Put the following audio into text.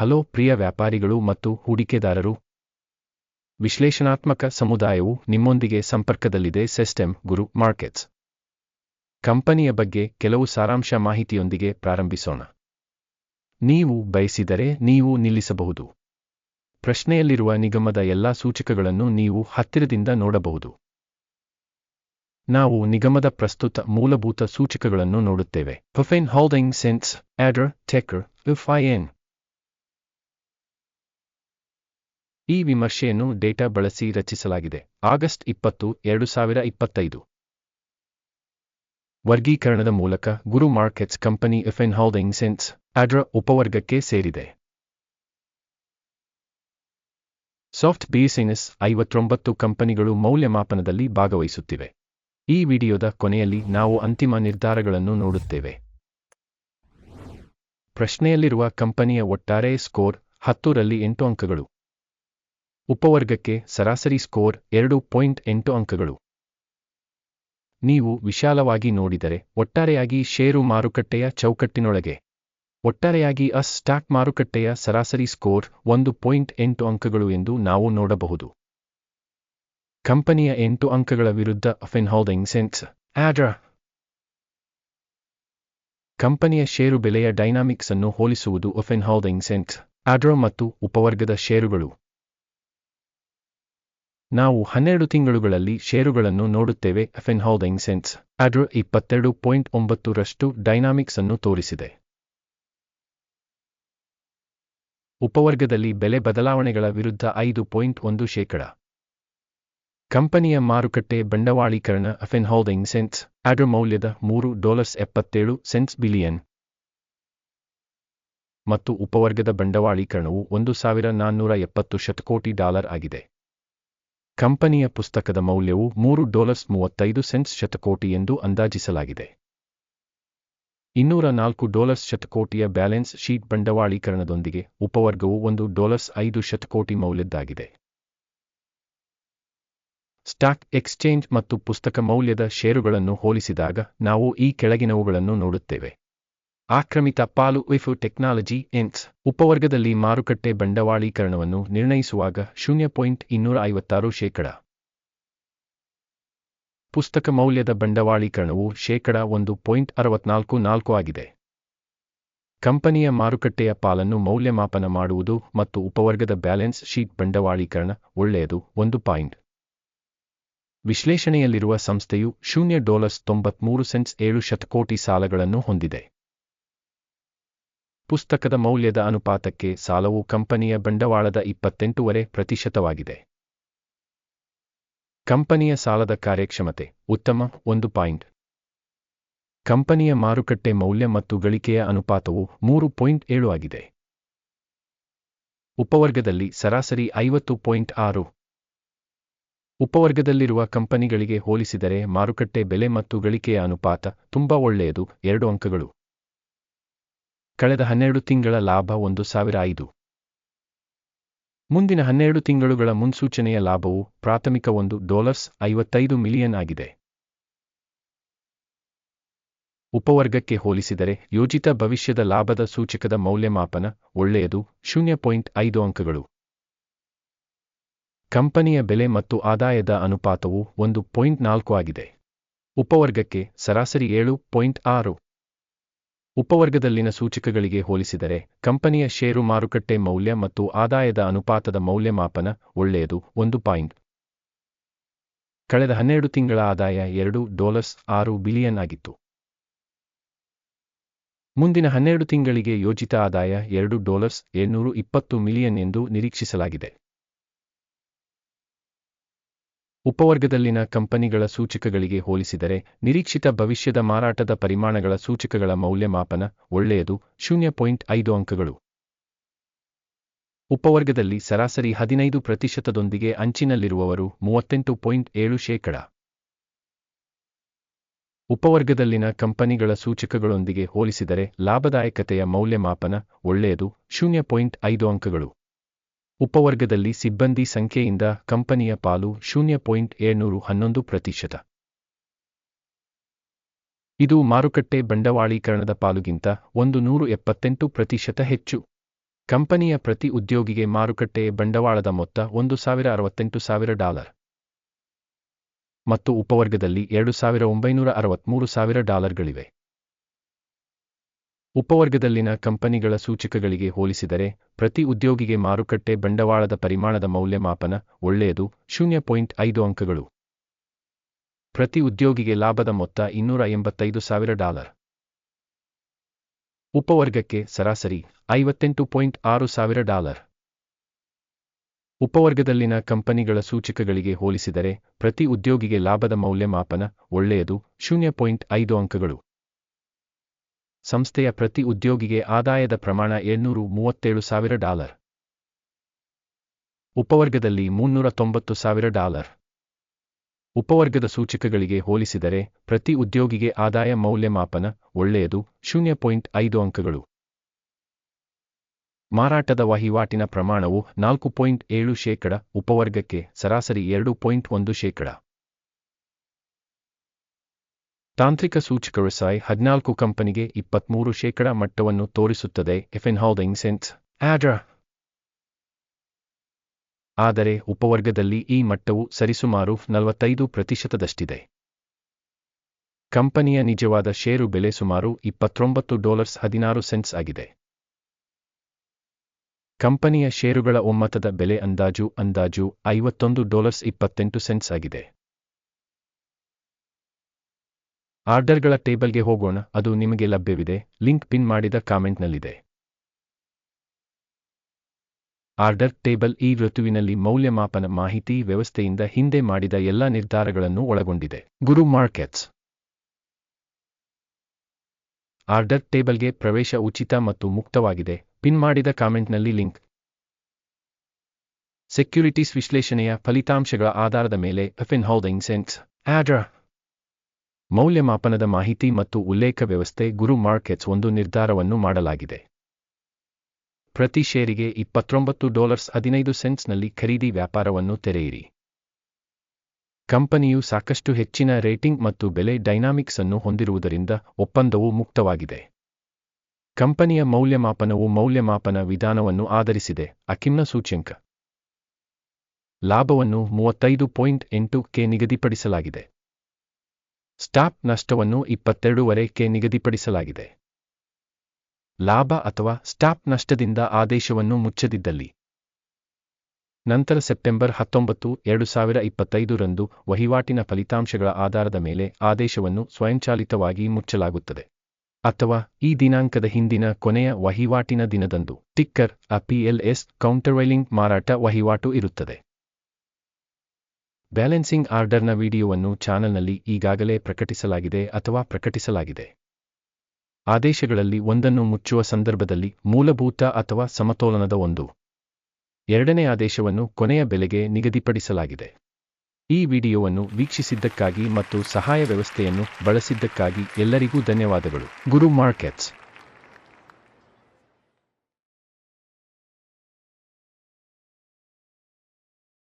Hello ಪ್ರಿಯ ವ್ಯಾಪಾರಿಗಳು ಮತ್ತು ಹೂಡಿಕೆದಾರರು. ವಿಶ್ಲೇಷಣಾತ್ಮಕ ಸಮುದಾಯವು ನಿಮ್ಮೊಂದಿಗೆ ಸಂಪರ್ಕದಲ್ಲಿದೆ ಸಿಸ್ಟಮ್ ಗುರು ಮಾರ್ಕೆಟ್ಸ್. ಕಂಪನಿಯ ಬಗ್ಗೆ ಕೆಲವು ಸಾರಾಂಶ ಮಾಹಿತಿಯೊಂದಿಗೆ ಪ್ರಾರಂಭಿಸೋಣ. ನೀವು ಬಯಸಿದರೆ ನೀವು ನಿಲ್ಲಿಸಬಹುದು. ಪ್ರಶ್ನೆಯಲ್ಲಿರುವ ನಿಗಮದ ಎಲ್ಲಾ ಸೂಚಕಗಳನ್ನು ನೀವು ಹತ್ತಿರದಿಂದ ನೋಡಬಹುದು. ನಾವು ನಿಗಮದ ಪ್ರಸ್ತುತ ಮೂಲಭೂತ ಸೂಚಕಗಳನ್ನು ನೋಡುತ್ತೇವೆ. ಹೊಫೆನ್ ಹೋಲ್ಡಿಂಗ್ ಸೆನ್ಸ್ ಆಡರ್ ಟೆಕರ್ ಎಫ್ಐಎನ್ ಈ ವಿಮರ್ಶೆಯನ್ನು ಡೇಟಾ ಬಳಸಿ ರಚಿಸಲಾಗಿದೆ. ಆಗಸ್ಟ್ ಇಪ್ಪತ್ತು, ಎರಡು ಸಾವಿರ ಇಪ್ಪತ್ತೈದು. ವರ್ಗೀಕರಣದ ಮೂಲಕ ಗುರು ಮಾರ್ಕೆಟ್ಸ್ ಕಂಪನಿ ಎಫೆನ್ ಹೌದಿಂಗ್ ಸೆನ್ಸ್ ಅಡ್ರ ಉಪವರ್ಗಕ್ಕೆ ಸೇರಿದೆ. ಸಾಫ್ಟ್ ಬಿಎಸ್ಎನ್ಎಸ್ ಐವತ್ತೊಂಬತ್ತು ಕಂಪನಿಗಳು ಮೌಲ್ಯಮಾಪನದಲ್ಲಿ ಭಾಗವಹಿಸುತ್ತಿವೆ. ಈ ವಿಡಿಯೋದ ಕೊನೆಯಲ್ಲಿ ನಾವು ಅಂತಿಮ ನಿರ್ಧಾರಗಳನ್ನು ನೋಡುತ್ತೇವೆ. ಪ್ರಶ್ನೆಯಲ್ಲಿರುವ ಕಂಪನಿಯ ಒಟ್ಟಾರೆ ಸ್ಕೋರ್ ಹತ್ತರಲ್ಲಿ ಎಂಟು ಅಂಕಗಳು. ಉಪವರ್ಗಕ್ಕೆ ಸರಾಸರಿ ಸ್ಕೋರ್ ಎರಡು ಪಾಯಿಂಟ್ ಎಂಟು ಅಂಕಗಳು. ನೀವು ವಿಶಾಲವಾಗಿ ನೋಡಿದರೆ ಒಟ್ಟಾರೆಯಾಗಿ ಷೇರು ಮಾರುಕಟ್ಟೆಯ ಚೌಕಟ್ಟಿನೊಳಗೆ. ಒಟ್ಟಾರೆಯಾಗಿ ಅಸ್ ಸ್ಟಾಕ್ ಮಾರುಕಟ್ಟೆಯ ಸರಾಸರಿ ಸ್ಕೋರ್ ಒಂದು ಪಾಯಿಂಟ್ ಎಂಟು ಅಂಕಗಳು ಎಂದು ನಾವು ನೋಡಬಹುದು. ಕಂಪನಿಯ ಎಂಟು ಅಂಕಗಳ ವಿರುದ್ಧ ಅಫೆನ್ ಹೋಲ್ಡಿಂಗ್ ಸೆನ್ಸ್, ಆಡ್ರ. ಕಂಪನಿಯ ಷೇರು ಬೆಲೆಯ ಡೈನಾಮಿಕ್ಸ್ ಅನ್ನು ಹೋಲಿಸುವುದು ಅಫೆನ್ ಹೋಲ್ಡಿಂಗ್ ಸೆನ್ಸ್, ಆಡ್ರೋ ಮತ್ತು ಉಪವರ್ಗದ ಷೇರುಗಳು. ನಾವು ಹನ್ನೆರಡು ತಿಂಗಳುಗಳಲ್ಲಿ ಷೇರುಗಳನ್ನು ನೋಡುತ್ತೇವೆ. ಎಫೆನ್ ಹೌದಿಂಗ್ ಸೆನ್ಸ್ ಆಡ್ರೋ ಇಪ್ಪತ್ತೆರಡು ಪಾಯಿಂಟ್ ಒಂಬತ್ತರಷ್ಟು ಡೈನಾಮಿಕ್ಸ್ ಅನ್ನು ತೋರಿಸಿದೆ. ಉಪವರ್ಗದಲ್ಲಿ ಬೆಲೆ ಬದಲಾವಣೆಗಳ ವಿರುದ್ಧ ಐದು ಪಾಯಿಂಟ್ ಒಂದು ಶೇಕಡ. ಕಂಪನಿಯ ಮಾರುಕಟ್ಟೆ ಬಂಡವಾಳೀಕರಣ ಅಫೆನ್ ಹೌದಿಂಗ್ ಸೆನ್ಸ್ ಅದರ ಮೌಲ್ಯದ ಮೂರು ಡಾಲರ್ಸ್ ಎಪ್ಪತ್ತೇಳು ಸೆನ್ಸ್ ಬಿಲಿಯನ್. ಮತ್ತು ಉಪವರ್ಗದ ಬಂಡವಾಳೀಕರಣವು ಒಂದು ಸಾವಿರ ನಾನ್ನೂರ ಎಪ್ಪತ್ತು ಶತಕೋಟಿ ಡಾಲರ್ ಆಗಿದೆ. ಕಂಪನಿಯ ಪುಸ್ತಕದ ಮೌಲ್ಯವು ಮೂರು ಡಾಲರ್ಸ್ ಮೂವತ್ತೈದು ಸೆನ್ಸ್ ಶತಕೋಟಿ ಎಂದು ಅಂದಾಜಿಸಲಾಗಿದೆ. ಇನ್ನೂರ ನಾಲ್ಕು ಡಾಲರ್ಸ್ ಶತಕೋಟಿಯ ಬ್ಯಾಲೆನ್ಸ್ ಶೀಟ್ ಬಂಡವಾಳೀಕರಣದೊಂದಿಗೆ ಉಪವರ್ಗವು ಒಂದು ಡಾಲರ್ಸ್ ಐದು ಶತಕೋಟಿ ಮೌಲ್ಯದ್ದಾಗಿದೆ. ಸ್ಟಾಕ್ ಎಕ್ಸ್ಚೇಂಜ್ ಮತ್ತು ಪುಸ್ತಕ ಮೌಲ್ಯದ ಷೇರುಗಳನ್ನು ಹೋಲಿಸಿದಾಗ ನಾವು ಈ ಕೆಳಗಿನವುಗಳನ್ನು ನೋಡುತ್ತೇವೆ. ಆಕ್ರಮಿತ ಪಾಲು ವಿಫು ಟೆಕ್ನಾಲಜಿ ಎನ್ಸ್ ಉಪವರ್ಗದಲ್ಲಿ ಮಾರುಕಟ್ಟೆ ಬಂಡವಾಳೀಕರಣವನ್ನು ನಿರ್ಣಯಿಸುವಾಗ ಶೂನ್ಯ ಪಾಯಿಂಟ್ ಇನ್ನೂರ ಐವತ್ತಾರು ಶೇಕಡ. ಪುಸ್ತಕ ಮೌಲ್ಯದ ಬಂಡವಾಳೀಕರಣವು ಶೇಕಡ ಒಂದು ಪಾಯಿಂಟ್ ಅರವತ್ನಾಲ್ಕು ನಾಲ್ಕು ಆಗಿದೆ. ಕಂಪನಿಯ ಮಾರುಕಟ್ಟೆಯ ಪಾಲನ್ನು ಮೌಲ್ಯಮಾಪನ ಮಾಡುವುದು ಮತ್ತು ಉಪವರ್ಗದ ಬ್ಯಾಲೆನ್ಸ್ ಶೀಟ್ ಬಂಡವಾಳೀಕರಣ ಒಳ್ಳೆಯದು ಒಂದು ಪಾಯಿಂಟ್. ವಿಶ್ಲೇಷಣೆಯಲ್ಲಿರುವ ಸಂಸ್ಥೆಯು ಶೂನ್ಯ ಡಾಲರ್ಸ್ ತೊಂಬತ್ಮೂರು ಸೆನ್ಸ್ ಏಳು ಶತಕೋಟಿ ಸಾಲಗಳನ್ನು ಹೊಂದಿದೆ. ಪುಸ್ತಕದ ಮೌಲ್ಯದ ಅನುಪಾತಕ್ಕೆ ಸಾಲವು ಕಂಪನಿಯ ಬಂಡವಾಳದ ಇಪ್ಪತ್ತೆಂಟೂವರೆ ಪ್ರತಿಶತವಾಗಿದೆ. ಕಂಪನಿಯ ಸಾಲದ ಕಾರ್ಯಕ್ಷಮತೆ ಉತ್ತಮ ಒಂದು ಪಾಯಿಂಟ್. ಕಂಪನಿಯ ಮಾರುಕಟ್ಟೆ ಮೌಲ್ಯ ಮತ್ತು ಗಳಿಕೆಯ ಅನುಪಾತವು ಮೂರು ಪಾಯಿಂಟ್ ಏಳು ಆಗಿದೆ. ಉಪವರ್ಗದಲ್ಲಿ ಸರಾಸರಿ ಐವತ್ತು ಪಾಯಿಂಟ್ ಆರು. ಉಪವರ್ಗದಲ್ಲಿರುವ ಕಂಪನಿಗಳಿಗೆ ಹೋಲಿಸಿದರೆ ಮಾರುಕಟ್ಟೆ ಬೆಲೆ ಮತ್ತು ಗಳಿಕೆಯ ಅನುಪಾತ ತುಂಬಾ ಒಳ್ಳೆಯದು, ಎರಡು ಅಂಕಗಳು. ಕಳೆದ ಹನ್ನೆರಡು ತಿಂಗಳ ಲಾಭ ಒಂದು ಸಾವಿರ ಐದು. ಮುಂದಿನ ಹನ್ನೆರಡು ತಿಂಗಳುಗಳ ಮುನ್ಸೂಚನೆಯ ಲಾಭವು ಪ್ರಾಥಮಿಕ ಒಂದು ಡಾಲರ್ಸ್ ಐವತ್ತೈದು ಮಿಲಿಯನ್ ಆಗಿದೆ. ಉಪವರ್ಗಕ್ಕೆ ಹೋಲಿಸಿದರೆ ಯೋಜಿತ ಭವಿಷ್ಯದ ಲಾಭದ ಸೂಚಕದ ಮೌಲ್ಯಮಾಪನ ಒಳ್ಳೆಯದು ಶೂನ್ಯ ಪಾಯಿಂಟ್ ಅಂಕಗಳು. ಕಂಪನಿಯ ಬೆಲೆ ಮತ್ತು ಆದಾಯದ ಅನುಪಾತವು ಒಂದು ಪಾಯಿಂಟ್ ನಾಲ್ಕು ಆಗಿದೆ. ಉಪವರ್ಗಕ್ಕೆ ಸರಾಸರಿ ಏಳು ಪಾಯಿಂಟ್ ಆರು. ಉಪವರ್ಗದಲ್ಲಿನ ಸೂಚಕಗಳಿಗೆ ಹೋಲಿಸಿದರೆ, ಕಂಪನಿಯ ಷೇರು ಮಾರುಕಟ್ಟೆ ಮೌಲ್ಯ ಮತ್ತು ಆದಾಯದ ಅನುಪಾತದ ಮೌಲ್ಯಮಾಪನ ಒಳ್ಳೆಯದು. ಒಂದು ಪಾಯಿಂಟ್. ಕಳೆದ ಹನ್ನೆರಡು ತಿಂಗಳ ಆದಾಯ ಎರಡು ಡಾಲರ್ಸ್ ಆರು ಬಿಲಿಯನ್ ಆಗಿತ್ತು. ಮುಂದಿನ ಹನ್ನೆರಡು ತಿಂಗಳಿಗೆ ಯೋಜಿತ ಆದಾಯ ಎರಡು ಡಾಲರ್ಸ್ ಏಳ್ನೂರು ಇಪ್ಪತ್ತು ಮಿಲಿಯನ್ ಎಂದು ನಿರೀಕ್ಷಿಸಲಾಗಿದೆ. ಉಪವರ್ಗದಲ್ಲಿನ ಕಂಪನಿಗಳ ಸೂಚಕಗಳಿಗೆ ಹೋಲಿಸಿದರೆ, ನಿರೀಕ್ಷಿತ ಭವಿಷ್ಯದ ಮಾರಾಟದ ಪರಿಮಾಣಗಳ ಸೂಚಕಗಳ ಮೌಲ್ಯಮಾಪನ ಒಳ್ಳೆಯದು, ಶೂನ್ಯ ಪಾಯಿಂಟ್ ಐದು ಅಂಕಗಳು. ಉಪವರ್ಗದಲ್ಲಿ ಸರಾಸರಿ ಹದಿನೈದು ಪ್ರತಿಶತದೊಂದಿಗೆ ಅಂಚಿನಲ್ಲಿರುವವರು ಮೂವತ್ತೆಂಟು ಪಾಯಿಂಟ್ ಏಳು ಶೇಕಡ. ಉಪವರ್ಗದಲ್ಲಿನ ಕಂಪನಿಗಳ ಸೂಚಕಗಳೊಂದಿಗೆ ಹೋಲಿಸಿದರೆ, ಲಾಭದಾಯಕತೆಯ ಮೌಲ್ಯಮಾಪನ ಒಳ್ಳೆಯದು, ಶೂನ್ಯ ಪಾಯಿಂಟ್ ಐದು ಅಂಕಗಳು. ಉಪವರ್ಗದಲ್ಲಿ ಸಿಬ್ಬಂದಿ ಸಂಖ್ಯೆಯಿಂದ ಕಂಪನಿಯ ಪಾಲು ಶೂನ್ಯ ಪಾಯಿಂಟ್ ಏಳ್ನೂರು ಹನ್ನೊಂದು ಪ್ರತಿಶತ. ಇದು ಮಾರುಕಟ್ಟೆ ಬಂಡವಾಳೀಕರಣದ ಪಾಲುಗಿಂತ ಒಂದು ನೂರು ಎಪ್ಪತ್ತೆಂಟು ಪ್ರತಿಶತ ಹೆಚ್ಚು. ಕಂಪನಿಯ ಪ್ರತಿ ಉದ್ಯೋಗಿಗೆ ಮಾರುಕಟ್ಟೆ ಬಂಡವಾಳದ ಮೊತ್ತ ಒಂದು ಸಾವಿರ ಅರವತ್ತೆಂಟು ಸಾವಿರ ಡಾಲರ್. ಮತ್ತು ಉಪವರ್ಗದಲ್ಲಿ ಎರಡು ಸಾವಿರ ಒಂಬೈನೂರ ಅರವತ್ಮೂರು ಸಾವಿರ ಡಾಲರ್ಗಳಿವೆ. ಉಪವರ್ಗದಲ್ಲಿನ ಕಂಪನಿಗಳ ಸೂಚಕಗಳಿಗೆ ಹೋಲಿಸಿದರೆ, ಪ್ರತಿ ಉದ್ಯೋಗಿಗೆ ಮಾರುಕಟ್ಟೆ ಬಂಡವಾಳದ ಪರಿಮಾಣದ ಮೌಲ್ಯಮಾಪನ ಒಳ್ಳೆಯದು, ಶೂನ್ಯ ಪಾಯಿಂಟ್ ಐದು ಅಂಕಗಳು. ಪ್ರತಿ ಉದ್ಯೋಗಿಗೆ ಲಾಭದ ಮೊತ್ತ ಇನ್ನೂರ ಎಂಬತ್ತೈದು ಸಾವಿರ ಡಾಲರ್. ಉಪವರ್ಗಕ್ಕೆ ಸರಾಸರಿ ಐವತ್ತೆಂಟು ಪಾಯಿಂಟ್ ಆರು ಸಾವಿರ ಡಾಲರ್. ಉಪವರ್ಗದಲ್ಲಿನ ಕಂಪನಿಗಳ ಸೂಚಕಗಳಿಗೆ ಹೋಲಿಸಿದರೆ, ಪ್ರತಿ ಉದ್ಯೋಗಿಗೆ ಲಾಭದ ಮೌಲ್ಯಮಾಪನ ಒಳ್ಳೆಯದು, ಶೂನ್ಯ ಪಾಯಿಂಟ್ ಅಂಕಗಳು. ಸಂಸ್ಥೆಯ ಪ್ರತಿ ಉದ್ಯೋಗಿಗೆ ಆದಾಯದ ಪ್ರಮಾಣ ಏಳ್ನೂರು ಮೂವತ್ತೇಳು ಸಾವಿರ ಡಾಲರ್. ಉಪವರ್ಗದಲ್ಲಿ ಮುನ್ನೂರ ತೊಂಬತ್ತು ಸಾವಿರ ಡಾಲರ್. ಉಪವರ್ಗದ ಸೂಚಕಗಳಿಗೆ ಹೋಲಿಸಿದರೆ ಪ್ರತಿ ಉದ್ಯೋಗಿಗೆ ಆದಾಯ ಮೌಲ್ಯಮಾಪನ ಒಳ್ಳೆಯದು, ಶೂನ್ಯ ಪಾಯಿಂಟ್ ಐದು ಅಂಕಗಳು. ಮಾರಾಟದ ವಹಿವಾಟಿನ ಪ್ರಮಾಣವು ನಾಲ್ಕು ಪಾಯಿಂಟ್ ಏಳು ಶೇಕಡ, ಉಪವರ್ಗಕ್ಕೆ ಸರಾಸರಿ ಎರಡು ಪಾಯಿಂಟ್ ಒಂದು ಶೇಕಡ. ತಾಂತ್ರಿಕ ಸೂಚಕರು ಸಾಯ್ ಹದಿನಾಲ್ಕು ಕಂಪನಿಗೆ ಇಪ್ಪತ್ಮೂರು ಶೇಕಡ ಮಟ್ಟವನ್ನು ತೋರಿಸುತ್ತದೆ ಎಫೆನ್ ಹೌದಿಂಗ್ ಸೆನ್ಸ್. ಆಡ್ರ ಆದರೆ ಉಪವರ್ಗದಲ್ಲಿ ಈ ಮಟ್ಟವು ಸರಿಸುಮಾರು ನಲವತ್ತೈದು ಪ್ರತಿಶತದಷ್ಟಿದೆ. ಕಂಪನಿಯ ನಿಜವಾದ ಷೇರು ಬೆಲೆ ಸುಮಾರು ಇಪ್ಪತ್ತೊಂಬತ್ತು ಡಾಲರ್ಸ್ ಹದಿನಾರು ಸೆಂಟ್ಸ್ ಆಗಿದೆ. ಕಂಪನಿಯ ಷೇರುಗಳ ಒಮ್ಮತದ ಬೆಲೆ ಅಂದಾಜು ಅಂದಾಜು ಐವತ್ತೊಂದು ಡಾಲರ್ಸ್ ಇಪ್ಪತ್ತೆಂಟು ಸೆಂಟ್ಸ್ ಆಗಿದೆ. ಆರ್ಡರ್ಗಳ ಟೇಬಲ್ಗೆ ಹೋಗೋಣ, ಅದು ನಿಮಗೆ ಲಭ್ಯವಿದೆ, ಲಿಂಕ್ ಪಿನ್ ಮಾಡಿದ ಕಾಮೆಂಟ್ನಲ್ಲಿದೆ. ಆರ್ಡರ್ ಟೇಬಲ್ ಈ ಋತುವಿನಲ್ಲಿ ಮೌಲ್ಯಮಾಪನ ಮಾಹಿತಿ ವ್ಯವಸ್ಥೆಯಿಂದ ಹಿಂದೆ ಮಾಡಿದ ಎಲ್ಲ ನಿರ್ಧಾರಗಳನ್ನು ಒಳಗೊಂಡಿದೆ. ಗುರು ಮಾರ್ಕೆಟ್ಸ್. ಆರ್ಡರ್ ಟೇಬಲ್ಗೆ ಪ್ರವೇಶ ಉಚಿತ ಮತ್ತು ಮುಕ್ತವಾಗಿದೆ, ಪಿನ್ ಮಾಡಿದ ಕಾಮೆಂಟ್ನಲ್ಲಿ ಲಿಂಕ್. ಸೆಕ್ಯುರಿಟೀಸ್ ವಿಶ್ಲೇಷಣೆಯ ಫಲಿತಾಂಶಗಳ ಆಧಾರದ ಮೇಲೆ ಎಫೆನ್ ಹೌದಿಂಗ್ ಸೆನ್ಸ್ ಆಡ್ರ ಮೌಲ್ಯಮಾಪನದ ಮಾಹಿತಿ ಮತ್ತು ಉಲ್ಲೇಖ ವ್ಯವಸ್ಥೆ ಗುರು ಮಾರ್ಕೆಟ್ಸ್ ಒಂದು ನಿರ್ಧಾರವನ್ನು ಮಾಡಲಾಗಿದೆ. ಪ್ರತಿ ಷೇರಿಗೆ ಇಪ್ಪತ್ತೊಂಬತ್ತು ಡಾಲರ್ಸ್ ಹದಿನೈದು ಸೆಂಟ್ಸ್ನಲ್ಲಿ ಖರೀದಿ ವ್ಯಾಪಾರವನ್ನು ತೆರೆಯಿರಿ. ಕಂಪನಿಯು ಸಾಕಷ್ಟು ಹೆಚ್ಚಿನ ರೇಟಿಂಗ್ ಮತ್ತು ಬೆಲೆ ಡೈನಾಮಿಕ್ಸ್ ಅನ್ನು ಹೊಂದಿರುವುದರಿಂದ ಒಪ್ಪಂದವು ಮುಕ್ತವಾಗಿದೆ. ಕಂಪನಿಯ ಮೌಲ್ಯಮಾಪನವು ಮೌಲ್ಯಮಾಪನ ವಿಧಾನವನ್ನು ಆಧರಿಸಿದೆ, ಅಕಿಮ್ನ ಸೂಚ್ಯಂಕ. ಲಾಭವನ್ನು ಮೂವತ್ತೈದು ಪಾಯಿಂಟ್ ಎಂಟು ಕೆ ನಿಗದಿಪಡಿಸಲಾಗಿದೆ. ಸ್ಟಾಪ್ ನಷ್ಟವನ್ನು ಇಪ್ಪತ್ತೆರಡುವರೆಗೆ ನಿಗದಿಪಡಿಸಲಾಗಿದೆ. ಲಾಭ ಅಥವಾ ಸ್ಟಾಪ್ ನಷ್ಟದಿಂದ ಆದೇಶವನ್ನು ಮುಚ್ಚದಿದ್ದಲ್ಲಿ. ನಂತರ ಸೆಪ್ಟೆಂಬರ್ ಹತ್ತೊಂಬತ್ತು, ಎರಡು ಸಾವಿರ ಇಪ್ಪತ್ತೈದು ರಂದು ವಹಿವಾಟಿನ ಫಲಿತಾಂಶಗಳ ಆಧಾರದ ಮೇಲೆ ಆದೇಶವನ್ನು ಸ್ವಯಂಚಾಲಿತವಾಗಿ ಮುಚ್ಚಲಾಗುತ್ತದೆ. ಅಥವಾ ಈ ದಿನಾಂಕದ ಹಿಂದಿನ ಕೊನೆಯ ವಹಿವಾಟಿನ ದಿನದಂದು. ಟಿಕ್ಕರ್ ಅಪಿಎಲ್ಎಸ್ ಕೌಂಟರ್ವೈಲಿಂಗ್ ಮಾರಾಟ ವಹಿವಾಟು ಇರುತ್ತದೆ. ಬ್ಯಾಲೆನ್ಸಿಂಗ್ ಆರ್ಡರ್ನ ವಿಡಿಯೋವನ್ನು ಚಾನಲ್ನಲ್ಲಿ ಈಗಾಗಲೇ ಪ್ರಕಟಿಸಲಾಗಿದೆ ಅಥವಾ ಪ್ರಕಟಿಸಲಾಗಿದೆ. ಆದೇಶಗಳಲ್ಲಿ ಒಂದನ್ನು ಮುಚ್ಚುವ ಸಂದರ್ಭದಲ್ಲಿ ಮೂಲಭೂತ ಅಥವಾ ಸಮತೋಲನದ ಒಂದು. ಎರಡನೇ ಆದೇಶವನ್ನು ಕೊನೆಯ ಬೆಲೆಗೆ ನಿಗದಿಪಡಿಸಲಾಗಿದೆ. ಈ ವಿಡಿಯೋವನ್ನು ವೀಕ್ಷಿಸಿದ್ದಕ್ಕಾಗಿ ಮತ್ತು ಸಹಾಯ ವ್ಯವಸ್ಥೆಯನ್ನು ಬಳಸಿದ್ದಕ್ಕಾಗಿ ಎಲ್ಲರಿಗೂ ಧನ್ಯವಾದಗಳು. ಗುರು ಮಾರ್ಕೆಟ್ಸ್.